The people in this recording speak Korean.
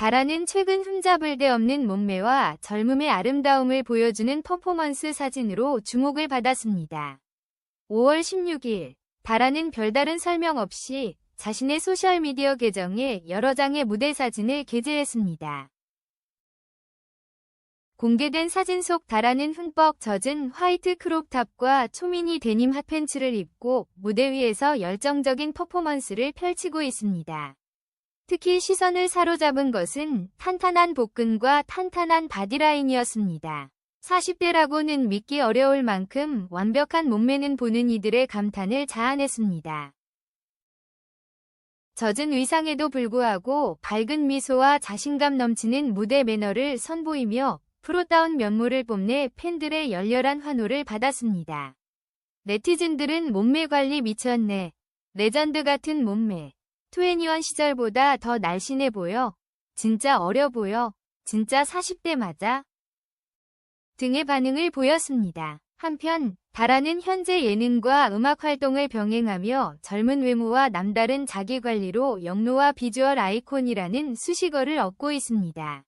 다라는 최근 흠잡을 데 없는 몸매와 젊음의 아름다움을 보여주는 퍼포먼스 사진으로 주목을 받았습니다. 5월 16일, 다라는 별다른 설명 없이 자신의 소셜미디어 계정에 여러 장의 무대 사진을 게재했습니다. 공개된 사진 속 다라는 흠뻑 젖은 화이트 크롭탑과 초미니 데님 핫팬츠를 입고 무대 위에서 열정적인 퍼포먼스를 펼치고 있습니다. 특히 시선을 사로잡은 것은 탄탄한 복근과 탄탄한 바디라인이었습니다. 40대라고는 믿기 어려울 만큼 완벽한 몸매는 보는 이들의 감탄을 자아냈습니다. 젖은 의상에도 불구하고 밝은 미소와 자신감 넘치는 무대 매너를 선보이며 프로다운 면모를 뽐내 팬들의 열렬한 환호를 받았습니다. 네티즌들은 몸매 관리 미쳤네. 레전드 같은 몸매. 21 시절보다 더 날씬해 보여. 진짜 어려 보여. 진짜 40대 맞아. 등의 반응을 보였습니다. 한편 다라는 현재 예능과 음악 활동을 병행하며 젊은 외모와 남다른 자기관리로 영로와 비주얼 아이콘이라는 수식어를 얻고 있습니다.